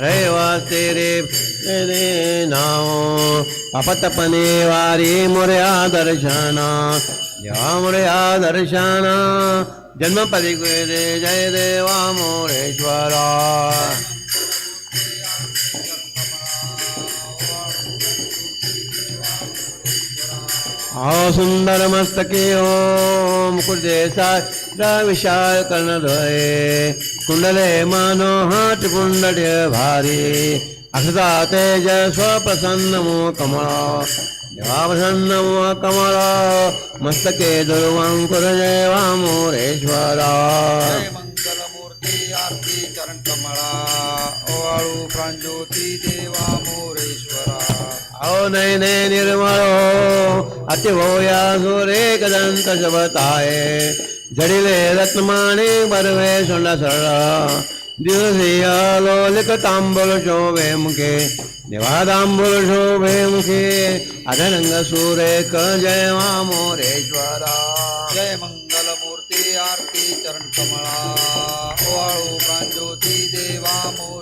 रेवा तेरे रे नाव। अपतपने वारी मुर्या दर्शना। देवा मुर्या दर्शना। जन्मपदी गुरुदे जय देवा मोरेश्वरा। आओ सुंदर मस्तके ओ मुकुटे सा विशाल कर्णद्वये। कुंडले मनोहट कुंडले भारी। अक्षता तेज स्वप्रसन्न मो कमळ। देवाप्रसन्न मो कमळ। मस्तके दुर्वांकुर देवा वामोरेश्वरा मंगलमूर्ती आरती चरण कमळा। ओवाळू प्रांजोती देवा मोरेश्वरा आओ नयने निर्मळो अतिभोया सूरे कदंत शबताये झडिले रत्नमाणे बरवे सुंड सरळ दिवसीय लोलिक तांबुल शोभे मुखे। देवा शोभे मुखे। अधरंग क जय मोरेश्वरा। जय मंगलमूर्ती आरती चरण कमळा ओवाळू प्रांजोती देवा मोरेश्वरा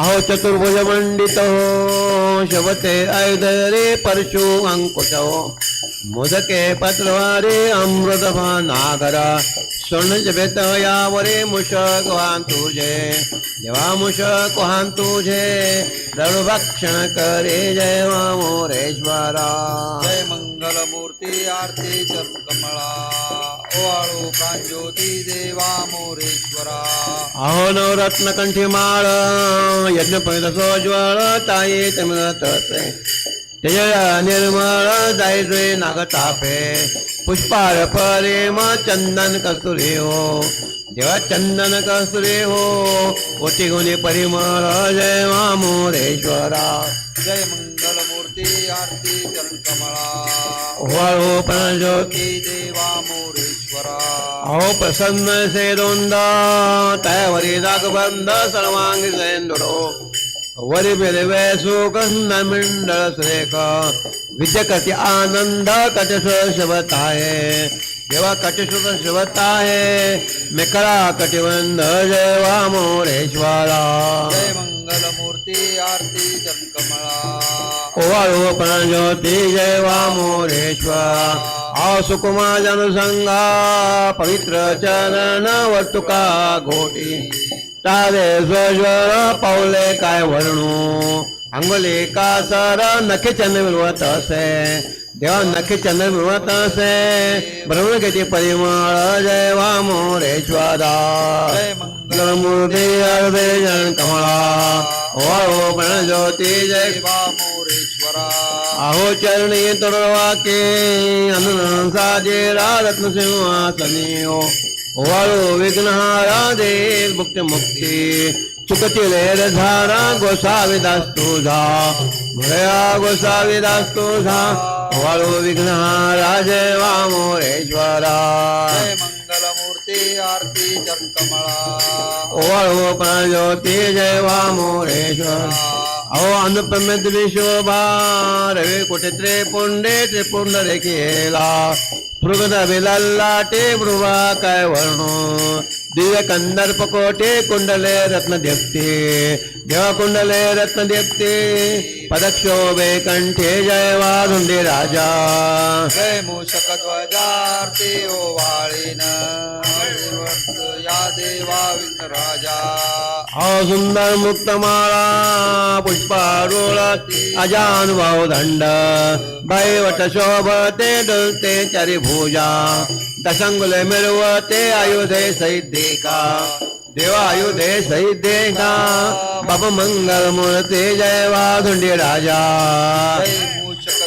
अहो चतुर्भुज मंडित हो, शवते आयुध रे परशु अंकुश मुदके पत्रवारे अमृत नागरा स्वर्ण जपेत यावरे मुषक वाहन तुझे देवा मुषक वाहन तुझे रणभक्षण करे जय मोरेश्वरा जय मंगलमूर्ती आरती चरण कमळा ओवाळू प्रांजोती देवा मोरेश्वरा. अहो नवरत्न कंठी माळ यज्ञ पंडित सोज्वळ ताई तमिळत तेज निर्मळ जायरे नागतापे. पुष्पाळ परेम चंदन कस्तुरी हो. देवा चंदन कस्तुरी हो. ओटी गुणी परिमळ जय मोरेश्वरा. जय मंगलमूर्ती आरती चरण कमळा. देवा मोरेश्वरा. अहो प्रसन्न सेदोंदा तयावरी दागबंद सर्वांगी सेंदुरो वरी बेलवे सुगंध मंडळ सुरेख. विद्यकती आनंद कटस शबताये देवा कटस शबताये मेकळा कटिबंध जय मोरेश्वरा. जय मंगलमूर्ती आरती चरण कमळा. ओवाळो ज्योती जय वामोरेश्वर आ सुकुमा पवित्र चरण वर्तुका घोटी। तारे स्वज्वर पावले काय वर्णू। अंगोली का सर नखे चंद्र असे। देवा नखे चंद्र मिळवत असे ब्रह्मगती परिमळ जय मोरेश्वरा। जय मंगल। मूर्ती अर्धे जन कमळा ओवाळो ज्योती जय। देवा मोरेश्वरा। अहो चरणी तोडवाके अनसाजे रत्न सिंहासनी। ओ वाळू विघ्नहारा दे मुक्ती मुक्ती चुकतील धारा गोसावी दास तुझा। भया गोसावी दास तुझा। वाळू विघ्नहारा जय मोरेश्वरा जय मंगलमूर्ती आरती चरण कमळा वाळू ज्योती जय मोरेश्वर अहो अनुपमित विशोभा रवी कुठे त्रिपुंडे त्रिपुंड रेखेला पृगद विलल्लाटे मृवा काय वर्णो। दिव्य कंदर्प कोटे कुंडले रत्न देप्ते देवा कुंडले रत्न देप्ते पदक्षोभे कंठे जय वाधुंडे राजा जय मूषक ध्वजार्ती ओवाळीन या देवा विघ्न राजा अहो सुंदर मुक्तमाळा पुष्पारोळात दशंगुले मिळवते आयुधे सैद्धिका। देवा आयुधे सैद्धिका। बाब मंगल मूर्ती जय राजा।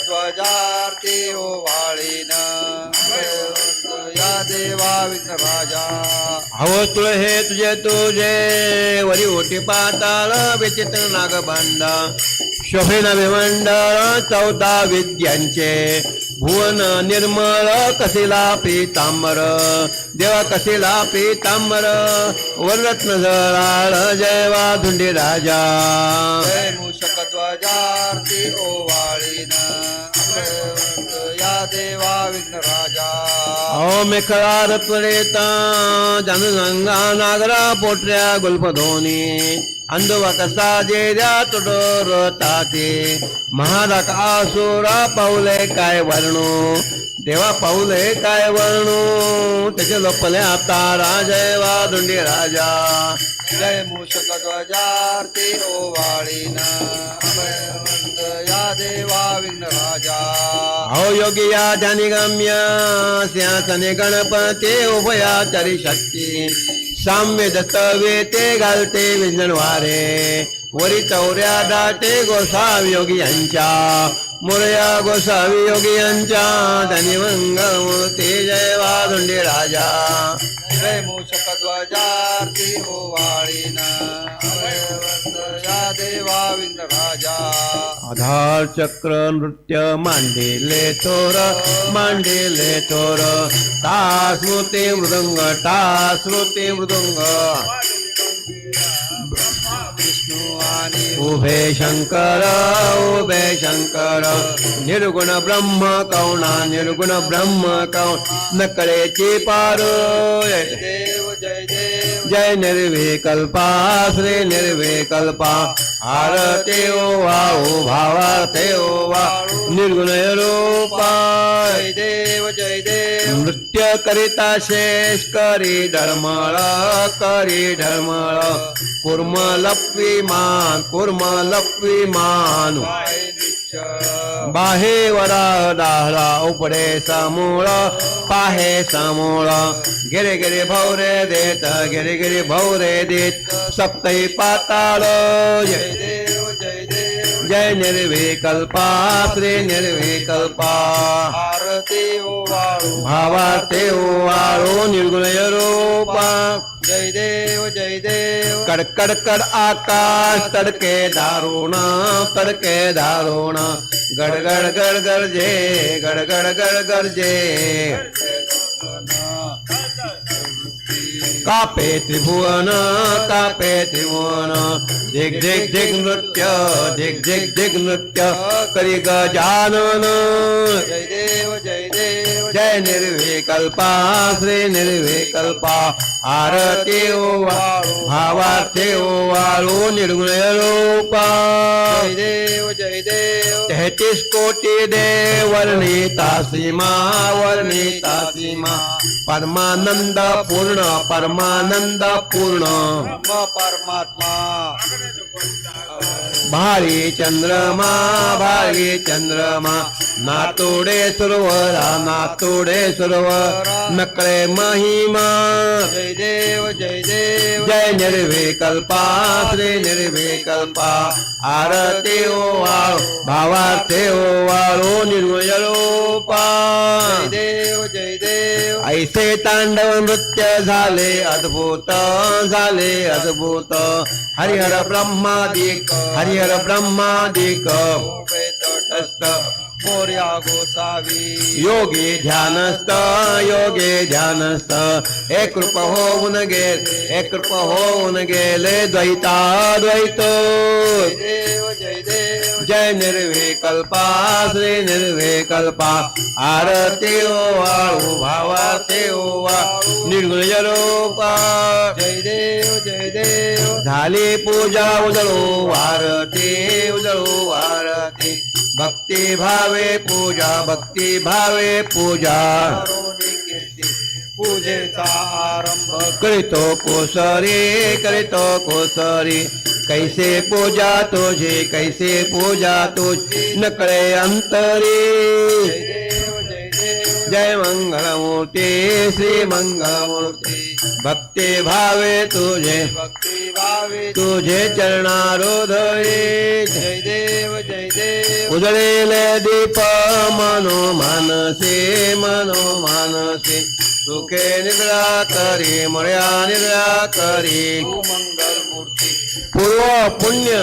ध्वजार्ती ओवाळीन या देवा विघ्न राजा। तुळ हे तुझे तुझे। वरी ओटी पाताळ विचित्र नागबांडा शोभेन विमंडळ चौदा विद्यांचे। भुवन निर्मळ कसिला पीतांबर? देवा कसिला पीतांबर? वररत्न जळाळ जय वाधुंडी राजा. जय मूषक ध्वजार्ती ओवाळीन या देवा विघ्न राजा. अहो मेखळा रत्नरेता जनसंगा नागरा पोटऱ्या गुल्पधोनी अंधुवा कसा जेऱ्या तुडोर ताते महादाक आसुरा पाऊले काय वर्णू? देवा पाऊले काय वर्णू? त्याचे लोपले आता राजय वादुंडी राजा. जय मूषक ध्वजार्ती ओवाळीन हो अभयवंत या देवा विघ्न राजा. अहो योगी या ध्यानी गम्य सिंहासने गणपती उभयाचारी शक्ती. साम्य दत्तवे ते घालते विंजन वारे वरी चौऱ्या दाटे गोसावी योगी यांच्या. मुरया गोसावी योगी यांच्या. धनी ते जय वादुंडी राजा. जय मूषक ध्वजार्ती हो ओवाळीन देवा विंद राजा. आधार चक्र नृत्य मांडिले तोर मांडिले तोर तास्मृती मृदंग तास्मृती मृदंग. विष्णू आणि उभे शंकर उभे शंकर. निर्गुण ब्रह्म कौणा निर्गुण ब्रह्म कौण नकळेची पार. जय देव जय देव. जय निर्विकल्पा श्री निर्विकल्पा। आरते ओ वाऊ भावार्थे ओ वा। निर्गुण रूपा। जय देव जय देव। नृत्य करिता शेष करी ढळमळ करी ढळमळ कुर्म लपवी मान। कुर्म लपवी मान बाहे वरा दाहला उपडे समूळ पाहे समूळ. गिरे गिरे भौरे देत गिरे गिरे भौरे देत सप्तही पाताळ. जय. देव जय देव जय निर्विकल्पा. श्री निर्विकल्पा आरती ओवाळू भावार्थे ओवाळो निर्गुण रूपा. દેવ જય દેવ. કડકડ કડ આકાશ તડકે દારૂણા તડકે દારૂણા. ગડગડ ગડ ગરજે ગડગડ ગડ ગરજે कापे त्रिभुवन कापे त्रिभुवन दिग दिग दिग नृत्य दिग दिग दिग नृत्य करी गजानन जय देव जय देव। जय निर्विकल्पा श्री निर्विकल्पा। आरती ओवाळू भावार्थे ओवाळू निर्गुण रूपा। जय देव जय देव। तेहतीस कोटी देव वर्णिता सीमा वर्णिता सीमा। परमानंद पूर्ण परमानंद पूर्ण. परमात्मा. भारी चंद्रमा भारी चंद्रमा नातोडे सुरवरा नातोडे सुरवर नकळे महिमा. जय देव जय देव. जय निर्विकल्पा श्री निर्विकल्पा. आरती ओवाळू भावार्थे ओवाळू निर्गुण रूपा. जय देव जय देव. ऐसे तांडव नृत्य झाले अद्भुत झाले अद्भुत. हरिहर ब्रह्मादिक हरिहर ब्रह्मादिक. मोर्या गोसावी योगी ध्यानस्थ योगी ध्यानस्थ। एक कृप होऊन गेले एक कृप होऊन गेले द्वैता द्वैत। जय देव जय देव। जय निर्विकल्पा श्री निर्विकल्पा। आरती ओवाळू भावाते ओवाळू निर्गुण रूपा जय देव जय देव। झाली पूजा उजळू आरती उजळू आरती। भक्ती भावे पूजा भक्ती भावे पूजा। पूजेचा आरंभ करीतो कोसरी करीतो कोसरी। कैसे पूजा तुझी कैसे पूजा तुझी नकळे अंतरी। जय मंगळमूर्ती श्री मंगळमूर्ती भक्ती भावे तुझे। भक्ती भावे तुझे चरणारोधये जय देव जय देव। उजळेले दीप मनो मानसे मनो मानसे सुखे निद्रा करी मळ्या निद्रा करी। तू मंगल मूर्ती पूर्व पुण्य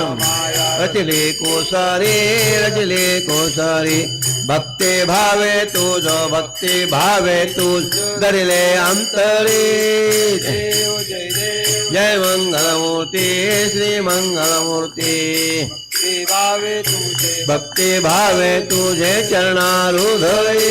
रचले कोसारे रचले कोसारे। भक्ते भावे तुझ भक्ती भावे तुझ दरिले अंतरे। जय मंगलमूर्ती श्री मंगलमूर्ती। भक्ती भावे तुझे भक्ते भावे तुझे चरणारुधये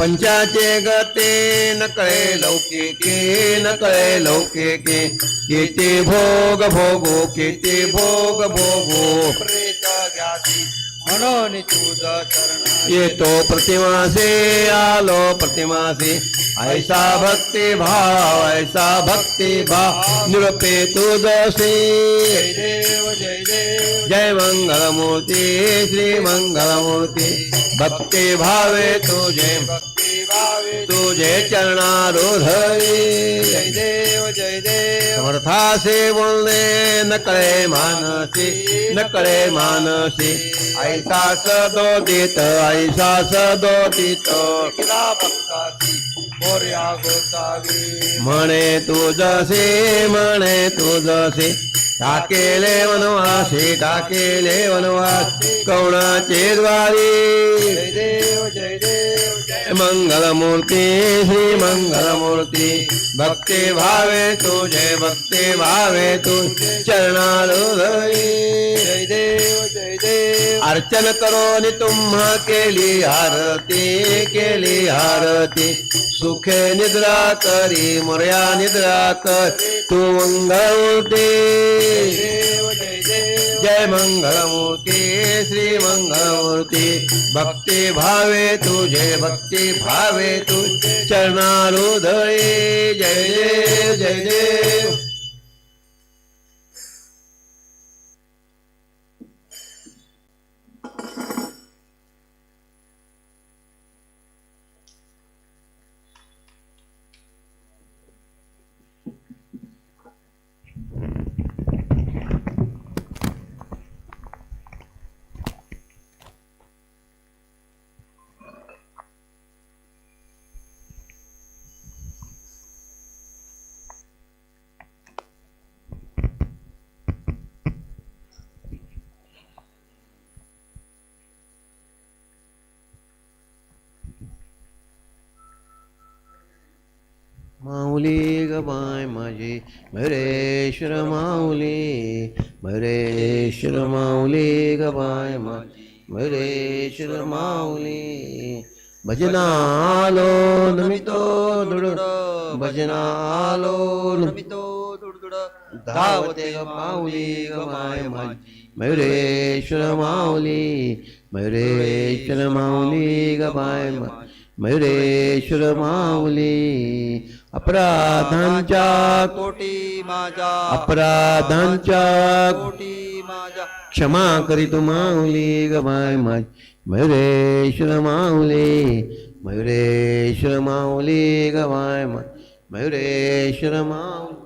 पंचाचे गते न कळे लौकिके न कळे लौकिके केते भोग भोगो केते भोग भोगो. प्रेत ज्ञाती म्हणून तुझ चरण येतो प्रतिमासे आलो प्रतिमासे. ऐसा भक्ती भाव ऐसा भक्ती भाव. निरपे तुझसे जय देव जय देव जय मंगलमूर्ती श्री मंगलमूर्ती. भक्ती भावे तुझे. भक्ती भावे तुझे चरणारोधरी। जय देव जय देव। समर्थासे बोलणे न कळे मानसी न कळे मानसी। ऐसा सदोदित ऐसा सदोदित। म्हणे तुझसे म्हणे तुझसे। टाकेले वनवासी टाकेले वनवासी कवणाचे द्वारी? जय देव जय देव मंगलमूर्ती श्री मंगलमूर्ती भक्ती भावे तुझे भक्ती भावे तुझे चरणारोधरी जय देव जय देव. अर्चन करोनी तुम्हा केली आरती केली आरती। सुखे निद्रा करी मोर्या निद्रा कर तू मंगलमूर्ती जय मंगलमूर्ती श्री मंगलमूर्ती भक्ती भावे तुझे भक्ती भावे तुझे चरणारुधळी जय देव जय देव माऊली ग बाय माझी. भरेश्वर माऊली भरेश्वर माऊली ग बाय माझी भरेश्वर माऊली. भजनालो नमितो दुड भजनालो नमितो नमितो धावते ग माऊली ग माय माझी. मयुरेश्वर माऊली मयुरेश्वर माऊली ग बाय मा- मयुरेश्वर माऊली अपराधांच्या कोटी माझा अपराधांच्या कोटी माझा क्षमा करीतो माऊली ग बाय माझी मयुरेश्वर माऊली मयुरेश्वर माऊली ग बाय मा- मयुरेश्वर माऊली.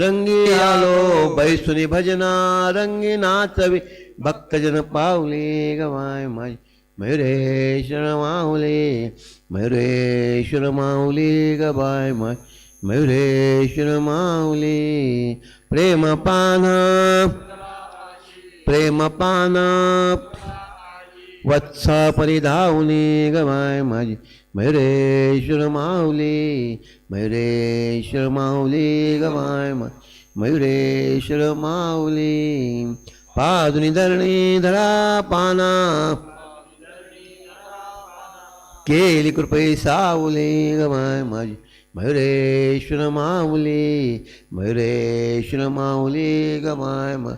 रंगी आलो बैसुनी भजना रंगी नाचवी भक्तजन पावली गवाय माझी मयुरेश्वर माऊली मयुरेश्वर माऊली गबाय माय मयुरेश्वर माऊली. प्रेम पाना प्रेम पाना वत्सा परिधावली गवाय माझी. मयुरेश्वर माऊली मयुरेश्वर माऊली गवाय मा मयुरेश्वर माऊली. पादुनी धरणी धरा पाना केली कृपे सावले गमाय माझी. मयुरेश्वर माऊली मयुरेश्वर माऊली गमाय मा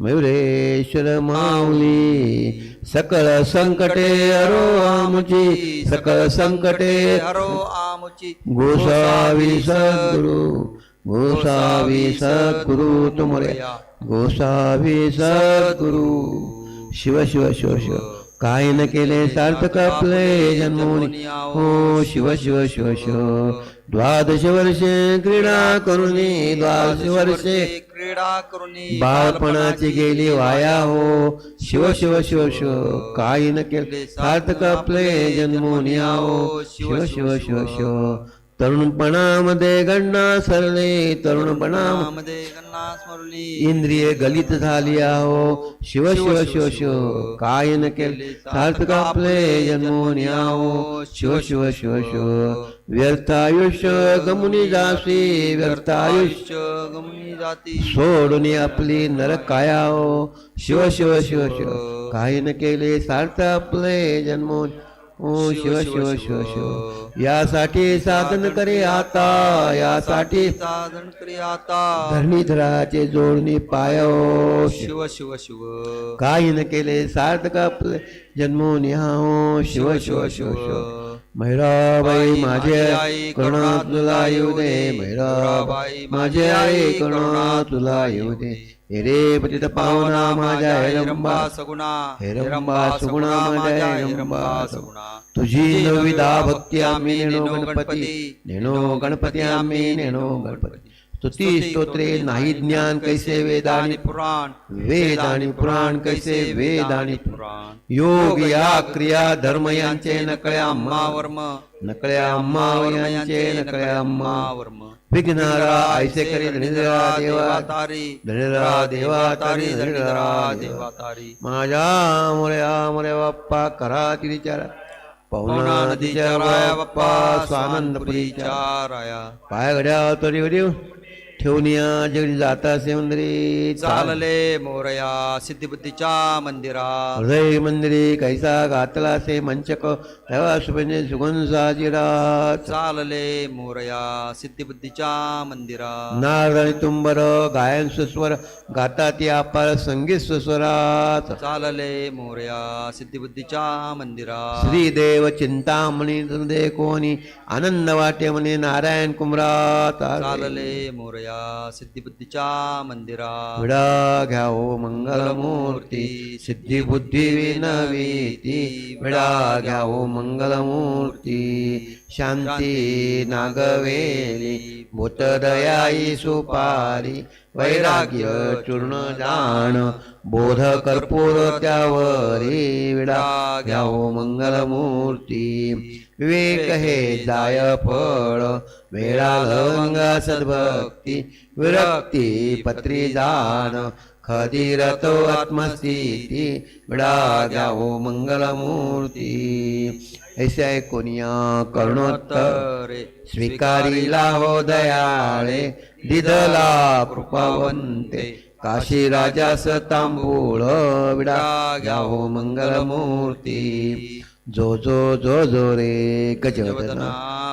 मयुरेश्वर माऊली. सकळ संकटे अरो आमुची सकळ संकटे अरो आमुची. गोसावी सद्गुरु गोसावी सद्गुरु तुमरे. गोसावी सद्गुरु. शिव शिव शिव शिव. काय न केले सार्थक आपले जन्मोनी. हो शिव शिव शिव शिव. द्वादश वर्षे क्रीडा करुणी द्वादश वर्षे क्रीडा करुणी बाळपणाची गेली वाया हो. शिव शिव शिव शिव. काही न केले सार्थक आपले जन्मोनी आहो शिव शिव शिव शिव. तरुणपणामध्ये गणना सरले गन्ना स्मरली इंद्रिय गलित झाली आहो. शिव शिव शिव शिव काय न केले सार्थक आपले जन्मोनी आहो शिव शिव शिव शिव. व्यर्थ आयुष्य गमुनी जासी व्यर्थ आयुष्य गमनी जाती. सोडून आपली नरकाया हो शिव शिव शिव शिव. काही न केले सार्थ आपले जन्मोन ओ शिव शिव शिव शिव यासाठी साधन करे आता यासाठी साधन करी आता. धरणीधराचे जोडणी पाय. शिव शिव शिव. काही न केले सार्थक आपले जन्मो निहाओ शिव शिव शिव शिव मैराबाई माझे आई करुणा तुला येऊ दे. मैराबाई माझे आई करुणा तुला येऊ दे. हे रे पतित पावना माझ्या हेरंबा सगुणा हेरंबा सुगुणा माझ्या हेरंबा सगुणा. तुझी नविदा भक्ती आम्ही नेणो गणपती. नेणो गणपती आम्ही नेणो गणपती. स्तुती स्तोत्रे नाही ज्ञान कैसे वेदानी पुराण. वेद आणि पुराण कैसे वेद आणि पुराण. योग या क्रिया धर्म यांचे नकळ्या अम्मा वर्म नकळ्या अम्मा यांचे नकळ्या अम्मा वर्म. विघ्नारा ऐसे करी धनिधरा देवा. तारी धनिधरा देवा तारी धनिधरा देवा. तारी माझ्या मोरया मोरे बाप्पा करा तिचारा पवना नदीच्या राया बाप्पा स्वानंदपुरीच्या. स्वानंदपुरीच्या पाय घड्या तरी वडीव ठेवून या जगडी जाता सेवंदरी चालले मोरया सिद्धिबुद्धीच्या मंदिरा. हृदय मंदिरी कैसा घातला से मंचक देवा सुपंजे सुगंध साजिरात चालले मोरया सिद्धिबुद्धीच्या मंदिरा. नारद आणि तुंबर गायन सुस्वर गाता ती अपार संगीत सुस्वरात चालले मोरया सिद्धिबुद्धीच्या मंदिरा. श्रीदेव चिंतामणी हृदय कोणी आनंद वाटे म्हणे नारायण कुमरात चालले मोरया सिद्धिबुद्धीच्या मंदिरा विडा घ्याओ मंगलमूर्ती सिद्धिबुद्धी विनवीती. विडा घ्याओ मंगलमूर्ती शांती नागवेली भूतदयाई सुपारी वैराग्य चूर्ण जाण बोध कर्पूर त्यावरी. विडा घ्याओ मंगलमूर्ती विवेक हे जाय फळ वेळा लवंग सद्भक्ती विरक्ती पत्री जाण खदिरतो आत्मस्थिती विडा घ्याओ मंगलमूर्ती। ऐसे कोनिया कर्णोत्तर रे हो दयाळे दिदला कृपावंते काशी राजास तांबूळ विडा घ्याओ मंगलमूर्ती। जो जो जो जो रे गजवदना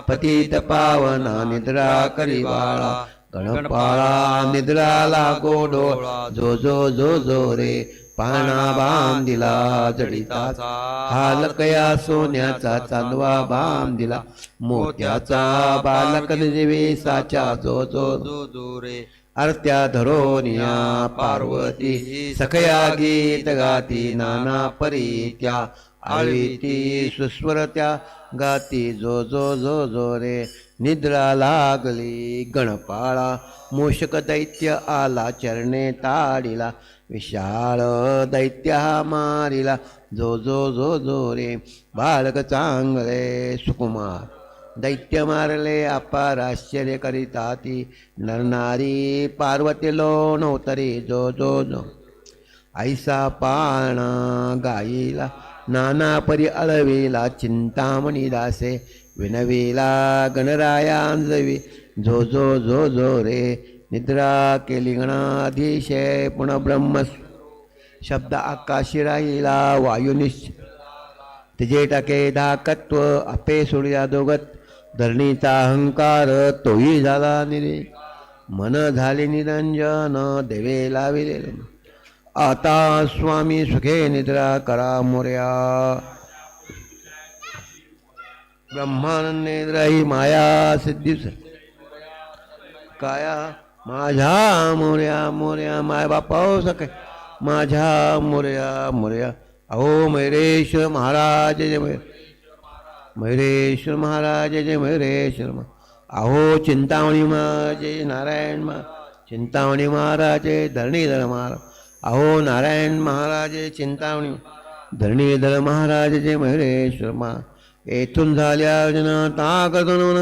पतित पावना निद्रा करिवाळा गणपाळा निद्रा लागो डोळा जो जो जो जो रे पाना बांधिला जडिताचा हालकया सोन्याचा चांदवा बांधिला मोत्याचा बालक साचा जो जो जो जो रे आरत्या धरोनिया पार्वती सखया गीत गाती नाना परीत्या आळीती सुस्वरत्या गाती जो जो जो जो रे. निद्रा लागली गणपाळा. मूषक दैत्य आला चरणे ताडिला. विशाळ दैत्य हा मारिला. जो जो जो जो रे. बाळक चांगले सुकुमार. दैत्य मारले अपार आश्चर्य करीता ती. नरनारी पार्वती लोणवतरी जो जो जो. ऐसा पाळणा गाईला. नाना परी अळवेला चिंतामणी दासे विनवेला गणरायांजवी झो जो झो जो रे निद्रा केली गणाधीशय पुन्हा ब्रह्म शब्द आकाशी राहिला वायुनिश तिजे टाके धाकत्व आपे सोडिया दोगत धरणीचा अहंकार तोही झाला निरे. मन झाले निरंजन देवे लाविले. आता स्वामी सुखे निद्रा करा मोर्या. ब्रह्मानंद ही माया सिद्धी काया माझ्या मोर्या मोर्या माय बापा हो सके माझ्या मोर्या मोर्या. अहो मैरेश्वर महाराज जय मै मैरेश्वर महाराज जय मैरेश्वर मा अहो चिंतामणी मा जय नारायण मा चिंतामणी महाराज जय धरणीधर महाराज. अहो नारायण महाराज चिंतामणी धरणीधर महाराज जय मैरेश्वर मा येथून झाल्या अर्जना ताकदून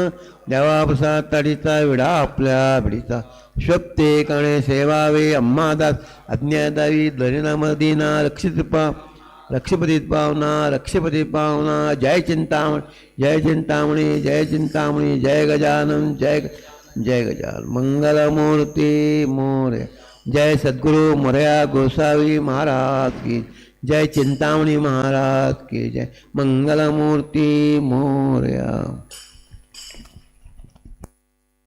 देवा प्रसाद तडीचा विडा आपल्या भिडीचा शब्दे काणे सेवावे अम्मादास अज्ञादावी दरिनामदीना रक्षितपा पा पावना रक्षपती पावना. जय चिंतामणी जय चिंतामणी जय चिंतामणी जय गजानन जय जय गजान मंगलमूर्ती मोर्य जय सद्गुरु मोर्या गोसावी महाराज की जय चिंतामणी महाराज की जय मंगलमूर्ती मोरया।